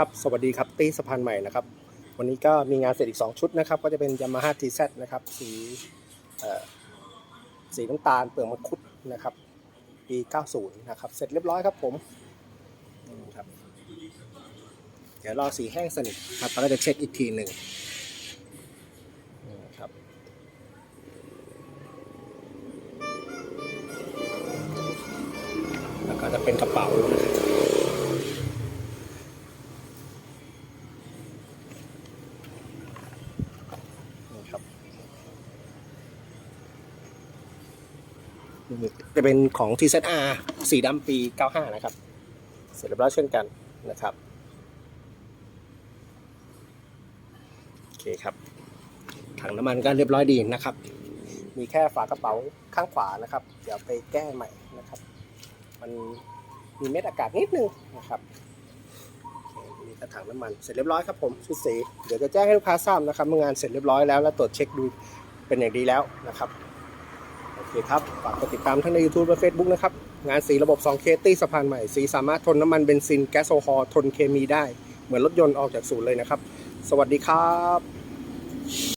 ครับ สวัสดีครับ ตีสะพานใหม่นะครับ วันนี้ก็มีงานเสร็จอีก 2 ชุดนะครับ ก็จะเป็น Yamaha TZ นะครับ สีสีน้ำตาลเปลือกมังคุดนะครับ ปี 90 นะครับ เสร็จเรียบร้อยครับผมครับ เดี๋ยวรอสีแห้งสนิทครับแล้วก็จะเช็คอีกทีหนึ่งนะครับแล้วก็จะเป็นกระเป๋านะครับนี่ครับนี่ จะเป็นของ TZR สีดำปี 95 นะครับ เสร็จเรียบร้อยเช่นกันนะครับ โอเคครับ ถังน้ำมันก็เรียบร้อยดีนะครับ มีแค่ฝากระเป๋าข้างขวานะครับ เดี๋ยวไปแก้ใหม่นะครับ มันมีเม็ดอากาศนิดนึงนะครับโอเคมีกระถางน้ำมันเสร็จเรียบร้อยครับผมชุดสี เดี๋ยวจะแจ้งให้ลูกค้าทราบนะครับเมื่องานเสร็จเรียบร้อยแล้วและตรวจเช็คดูเป็นอย่างดีแล้วนะครับ โอเคครับ ฝากกดติดตามทั้งใน YouTube และ Facebook นะครับ งานสีระบบ 2K ตี้สะพานใหม่ สีสามารถทนน้ำมันเบนซิน แก๊สโซฮอล์ทนเคมีได้ เหมือนรถยนต์ออกจากศูนย์เลยนะครับ สวัสดีครับ